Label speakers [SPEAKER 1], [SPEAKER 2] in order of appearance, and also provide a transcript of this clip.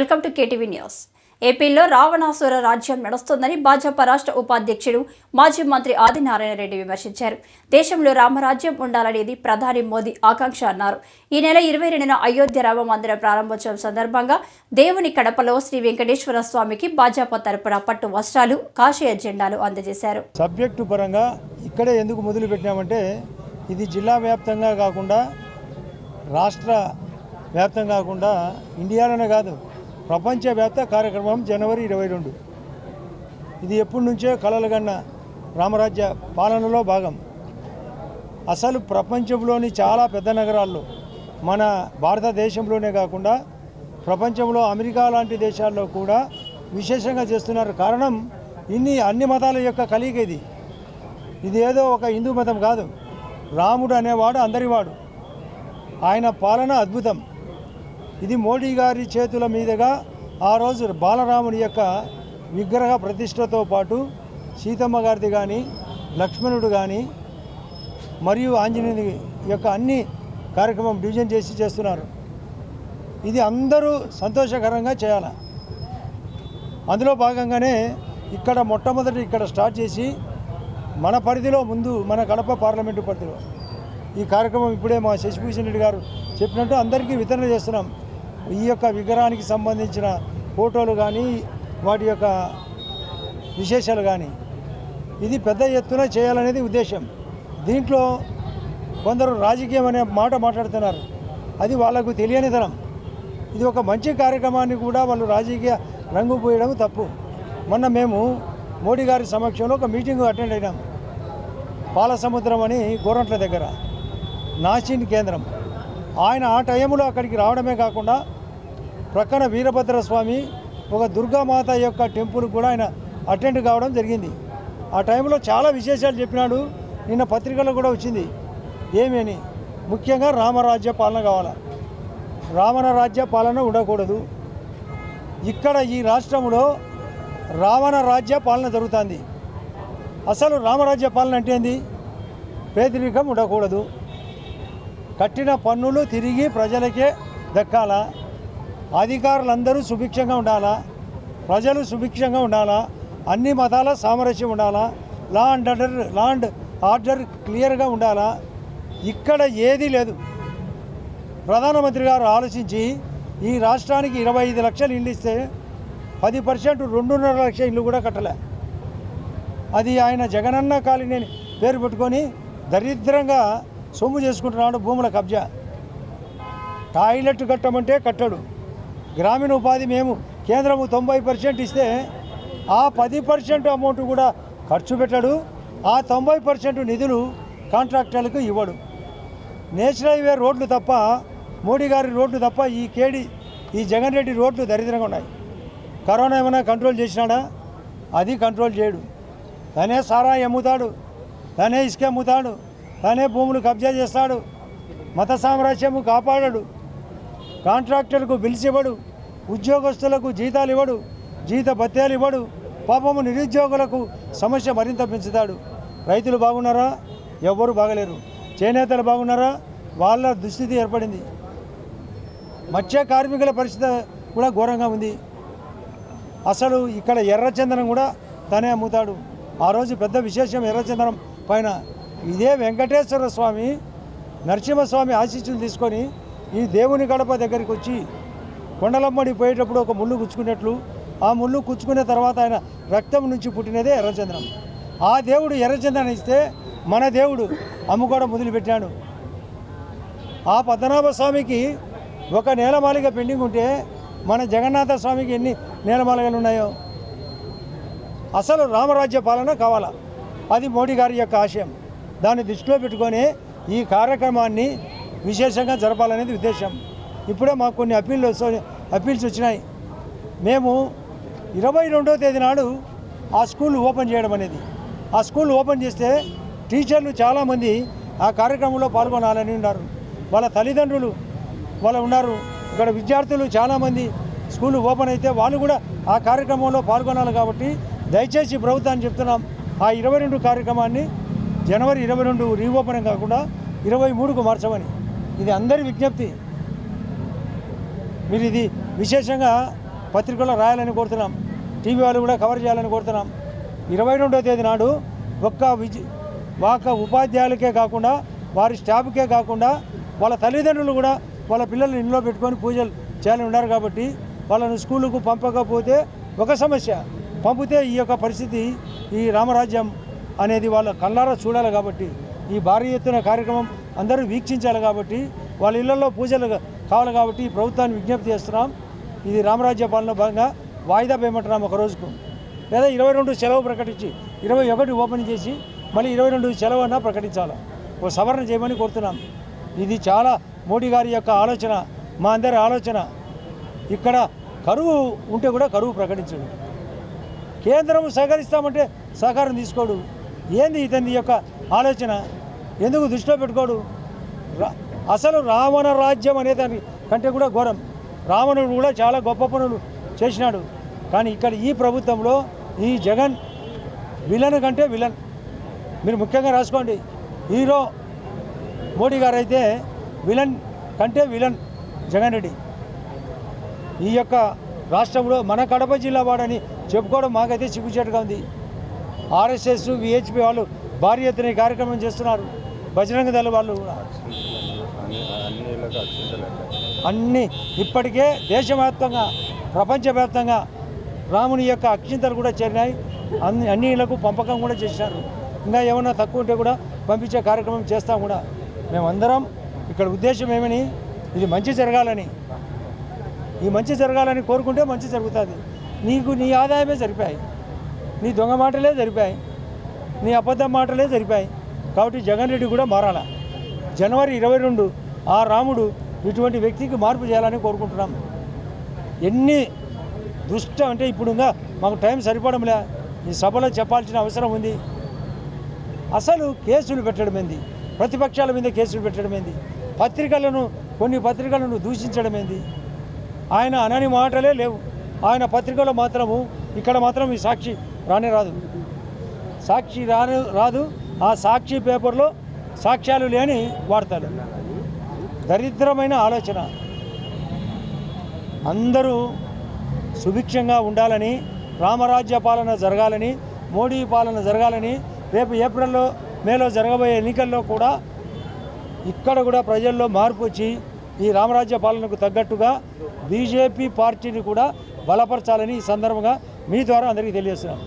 [SPEAKER 1] Welcome to KTV news. ఏపీలో రావణాసుర రాజ్యం నడుస్తోందని భాజపా రాష్ట్ర ఉపాధ్యక్షుడు మాజీ మంత్రి ఆదినారాయణ రెడ్డి విమర్శించారు. దేశంలో రామరాజ్యం ఉండాలనేది ప్రధాని మోదీ ఆకాంక్ష అన్నారు. ఈ నెల ఇరవై రెండున అయోధ్య రామ మందిర ప్రారంభోత్సవం సందర్భంగా దేవుని కడపలో శ్రీ వెంకటేశ్వర స్వామికి భాజపా తరపున పట్టు వస్త్రాలు కాషాయ జెండాలు అందజేశారు.
[SPEAKER 2] సబ్జెక్టు పరంగా ఇక్కడే ఎందుకు మొదలు పెట్టినామంటే ఇది జిల్లా వ్యాప్తంగా కాకుండా రాష్ట్ర వ్యాప్తం కాకుండా ఇండియాలోనే కాదు ప్రపంచవ్యాప్త కార్యక్రమం జనవరి ఇరవై రెండు. ఇది ఎప్పటి నుంచో కలలుగన్న రామరాజ్య పాలనలో భాగం. అసలు ప్రపంచంలోని చాలా పెద్ద నగరాల్లో మన భారతదేశంలోనే కాకుండా ప్రపంచంలో అమెరికా లాంటి దేశాల్లో కూడా విశేషంగా చేస్తున్నారు. కారణం ఇన్ని అన్ని మతాల యొక్క కలిగ ఇది. ఇది ఏదో ఒక హిందూ మతం కాదు. రాముడు అనేవాడు అందరివాడు. ఆయన పాలన అద్భుతం. ఇది మోడీ గారి చేతుల మీదుగా ఆ రోజు బాలరాముని యొక్క విగ్రహ ప్రతిష్టతో పాటు సీతమ్మ గారిది కానీ లక్ష్మణుడు కానీ మరియు ఆంజనేయుని యొక్క అన్ని కార్యక్రమం డివిజన్ చేసి చేస్తున్నారు. ఇది అందరూ సంతోషకరంగా చేయాలి. అందులో భాగంగానే ఇక్కడ మొట్టమొదటి ఇక్కడ స్టార్ట్ చేసి మన పరిధిలో ముందు మన కడప పార్లమెంటు పరిధిలో ఈ కార్యక్రమం ఇప్పుడే మా శశిభూషణ్ రెడ్డి గారు చెప్పినట్టు అందరికీ వితరణ చేస్తున్నాం. ఈ యొక్క విగ్రహానికి సంబంధించిన ఫోటోలు కానీ వాటి యొక్క విశేషాలు కానీ ఇది పెద్ద ఎత్తున చేయాలనేది ఉద్దేశం. దీంట్లో కొందరు రాజకీయం అనే మాట మాట్లాడుతున్నారు. అది వాళ్ళకు తెలియనితనం ఇది ఒక మంచి కార్యక్రమాన్ని కూడా వాళ్ళు రాజకీయ రంగు పోయడం తప్పు. మొన్న మేము మోడీ గారి సమక్షంలో ఒక మీటింగ్ అటెండ్ అయినాం. పాలసముద్రం అని గోరంట్ల దగ్గర. నాసిన్ కేంద్రం. ఆయన ఆ టైంలో అక్కడికి రావడమే కాకుండా ప్రక్కన వీరభద్ర స్వామి ఒక దుర్గామాత యొక్క టెంపుల్ కూడా ఆయన అటెండ్ కావడం జరిగింది. ఆ టైంలో చాలా విశేషాలు చెప్పినాడు. నిన్న పత్రికలో కూడా వచ్చింది. ఏమేని అని? ముఖ్యంగా రామరాజ్య పాలన కావాలా. రావణ రాజ్య పాలన ఉండకూడదు. ఇక్కడ ఈ రాష్ట్రంలో రావణ రాజ్య పాలన జరుగుతుంది. అసలు రామరాజ్య పాలన అంటే ఏంది? పేదరికం ఉండకూడదు. కట్టిన పన్నులు తిరిగి ప్రజలకే దక్కాలా? అధికారులందరూ సుభిక్షంగా ఉండాలా? ప్రజలు సుభిక్షంగా ఉండాలా? అన్ని మతాల సామరస్యం ఉండాలా? Law and order law and order క్లియర్గా ఉండాలా? ఇక్కడ ఏదీ లేదు. ప్రధానమంత్రి గారు ఆలోచించి ఈ రాష్ట్రానికి ఇరవై ఐదు లక్షలు ఇల్లు ఇస్తే పది పర్సెంట్ రెండున్నర లక్షల ఇల్లు కూడా కట్టలే. అది ఆయన జగనన్న కాలనీ పేరు పెట్టుకొని దరిద్రంగా సొమ్ము చేసుకుంటున్నాడు భూముల కబ్జా. టాయిలెట్ కట్టమంటే కట్టడు. గ్రామీణ ఉపాధి మేము కేంద్రము తొంభై పర్సెంట్ ఇస్తే ఆ పది పర్సెంట్ అమౌంట్ కూడా ఖర్చు పెట్టాడు. ఆ తొంభై పర్సెంట్ నిధులు కాంట్రాక్టర్లకు ఇవ్వడు. నేషనల్ హైవే రోడ్లు తప్ప మోడీ గారి రోడ్లు తప్ప ఈ కేడి ఈ జగన్ రెడ్డి రోడ్లు దరిద్రంగా ఉన్నాయి. కరోనా ఏమైనా కంట్రోల్ చేసినాడా? అది కంట్రోల్ చేయడు. తనే సారా అమ్ముతాడు. తనే ఇసుక అమ్ముతాడు. తనే భూములు కబ్జా చేస్తాడు మత సామ్రాజ్యము కాపాడడు కాంట్రాక్టర్కు బిల్స్ ఇవ్వడు ఉద్యోగస్తులకు జీతాలు ఇవ్వడు జీత భత్యాలు ఇవ్వడు పాపము నిరుద్యోగులకు సమస్య మరింత పెంచుతాడు. రైతులు బాగున్నారా? ఎవ్వరు బాగలేరు. చేనేతలు బాగున్నారా? వాళ్ళ దుస్థితి ఏర్పడింది. మత్స్య కార్మికుల పరిస్థితి కూడా ఘోరంగా ఉంది. అసలు ఇక్కడ ఎర్రచందనం కూడా తనే అమ్ముతాడు. ఆ రోజు పెద్ద విశేషం ఎర్రచందనం పైన ఇదే వెంకటేశ్వర స్వామి నరసింహస్వామి ఆశీస్సులు తీసుకొని ఈ దేవుని గడప దగ్గరికి వచ్చి కొండలమ్మడి పోయేటప్పుడు ఒక ముళ్ళు గుచ్చుకున్నట్లు ఆ ముళ్ళు గుచ్చుకునే తర్వాత ఆయన రక్తం నుంచి పుట్టినదే ఎర్రచందనం. ఆ దేవుడు ఎర్రచందనం ఇస్తే మన దేవుడు అమ్ముకోవడం మొదలుపెట్టాడు. ఆ పద్మనాభ స్వామికి ఒక నేలమాలిక పెండింగ్ ఉంటే మన జగన్నాథ స్వామికి ఎన్ని నేలమాలికలు ఉన్నాయో? అసలు రామరాజ్య పాలన కావాలా? అది మోడీ గారి యొక్క ఆశయం. దాన్ని దృష్టిలో పెట్టుకొని ఈ కార్యక్రమాన్ని విశేషంగా జరపాలనేది ఉద్దేశం. ఇప్పుడే మాకు కొన్ని అప్పీళ్ళు అప్పీల్స్ వచ్చినాయి. మేము ఇరవై రెండవ తేదీ నాడు ఆ స్కూల్ ఓపెన్ చేయడం అనేది. ఆ స్కూల్ ఓపెన్ చేస్తే టీచర్లు చాలామంది ఆ కార్యక్రమంలో పాల్గొనాలని ఉన్నారు. వాళ్ళ తల్లిదండ్రులు వాళ్ళు ఉన్నారు. ఇక్కడ విద్యార్థులు చాలామంది స్కూల్ ఓపెన్ అయితే వాళ్ళు కూడా ఆ కార్యక్రమంలో పాల్గొనాలి కాబట్టి దయచేసి ప్రభుత్వాన్ని చెప్తున్నాం. ఆ ఇరవై రెండు కార్యక్రమాన్ని జనవరి ఇరవై రెండు రీఓపెన్ కాకుండా ఇరవై మూడుకు మార్చమని. ఇది అందరి విజ్ఞప్తి. మీరు ఇది విశేషంగా పత్రికల్లో రాయాలని కోరుతున్నాం. టీవీ వాళ్ళు కూడా కవర్ చేయాలని కోరుతున్నాం. ఇరవై రెండో తేదీ నాడు ఒక్క విజి ఒక్క ఉపాధ్యాయులకే కాకుండా వారి స్టాఫ్కే కాకుండా వాళ్ళ తల్లిదండ్రులు కూడా వాళ్ళ పిల్లల్ని ఇంట్లో పెట్టుకొని పూజలు చేయాలని ఉన్నారు కాబట్టి వాళ్ళను స్కూళ్ళకు పంపకపోతే ఒక సమస్య. పంపితే ఈ యొక్క పరిస్థితి ఈ రామరాజ్యం అనేది వాళ్ళ కళ్ళారా చూడాలి కాబట్టి ఈ భారీ ఎత్తున కార్యక్రమం అందరూ వీక్షించాలి కాబట్టి వాళ్ళ ఇళ్ళలో పూజలు కావాలి కాబట్టి ఈ ప్రభుత్వాన్ని విజ్ఞప్తి చేస్తున్నాం. ఇది రామరాజ్య పాలన భాగంగా వాయిదా వేయమంటున్నాం ఒక రోజుకు. లేదా ఇరవై రెండు సెలవు ప్రకటించి ఇరవై ఒకటి ఓపెన్ చేసి మళ్ళీ ఇరవై రెండు సెలవు అన్నా ప్రకటించాలి. ఓ సవరణ చేయమని కోరుతున్నాం. ఇది చాలా మోడీ గారి యొక్క ఆలోచన మా అందరి ఆలోచన. ఇక్కడ కరువు ఉంటే కూడా కరువు ప్రకటించడు. కేంద్రం సహకరిస్తామంటే సహకారం తీసుకోడు. ఏంది ఇతని యొక్క ఆలోచన? ఎందుకు దృష్టిలో పెట్టుకోడు? రా- అసలు రావణ రాజ్యం అనే దాని కంటే కూడా ఘోరం. రావణుడు కూడా చాలా గొప్ప పనులు చేసినాడు. కానీ ఇక్కడ ఈ ప్రభుత్వంలో ఈ జగన్ విలన్ కంటే విలన్. మీరు ముఖ్యంగా రాసుకోండి. హీరో మోడీ గారు అయితే విలన్ కంటే విలన్ జగన్ రెడ్డి. ఈ యొక్క రాష్ట్రంలో మన కడప జిల్లా వాడని చెప్పుకోవడం మాకైతే చిక్కుచేటుగా ఉంది. ఆర్ఎస్ఎస్ విహెచ్పి వాళ్ళు భారీ ఎత్తున కార్యక్రమం చేస్తున్నారు. బజరంగ దళ వాళ్ళు
[SPEAKER 3] అన్నీ అన్ని
[SPEAKER 2] ఇప్పటికే దేశవ్యాప్తంగా ప్రపంచవ్యాప్తంగా రాముని యొక్క అక్షింతలు కూడా చేరినాయి. అన్ని అన్ని ఇళ్ళకు పంపకం కూడా చేశారు. ఇంకా ఏమన్నా తక్కువ ఉంటే కూడా పంపించే కార్యక్రమం చేస్తాం కూడా. మేమందరం ఇక్కడ ఉద్దేశం ఏమని ఇది మంచి జరగాలని. ఈ మంచి జరగాలని కోరుకుంటే మంచి జరుగుతుంది. నీకు నీ ఆదాయమే సరిపోయాయి. నీ దొంగ మాటలే సరిపోయాయి నీ అబద్ధం మాటలే సరిపోయాయి కాబట్టి జగన్ రెడ్డి కూడా మారాల. జనవరి ఇరవై రెండు ఆ రాముడు ఇటువంటి వ్యక్తికి మార్పు చేయాలని కోరుకుంటున్నాం. ఎన్ని దుష్ట అంటే ఇప్పుడు మాకు టైం సరిపడంలే ఈ సభలో చెప్పాల్సిన అవసరం ఉంది. అసలు కేసులు పెట్టడం ఏంది? ప్రతిపక్షాల మీద కేసులు పెట్టడం ఏంది? పత్రికలను కొన్ని పత్రికలను దూషించడం ఏంది? ఆయన అనని మాటలే లేవు. ఆయన పత్రికలో మాత్రము ఇక్కడ మాత్రం ఈ సాక్షి రానే రాదు. సాక్షి రాను రాదు. ఆ సాక్షి పేపర్లో సాక్ష్యాలు లేని వాడతాడు దరిద్రమైన ఆలోచన. అందరూ సుభిక్షంగా ఉండాలని రామరాజ్య పాలన జరగాలని మోడీ పాలన జరగాలని రేపు ఏప్రిల్లో మేలో జరగబోయే ఎన్నికల్లో కూడా ఇక్కడ కూడా ప్రజల్లో మార్పు వచ్చి ఈ రామరాజ్య పాలనకు తగ్గట్టుగా బీజేపీ పార్టీని కూడా బలపరచాలని ఈ సందర్భంగా మీ ద్వారా అందరికీ తెలియజేస్తున్నాను.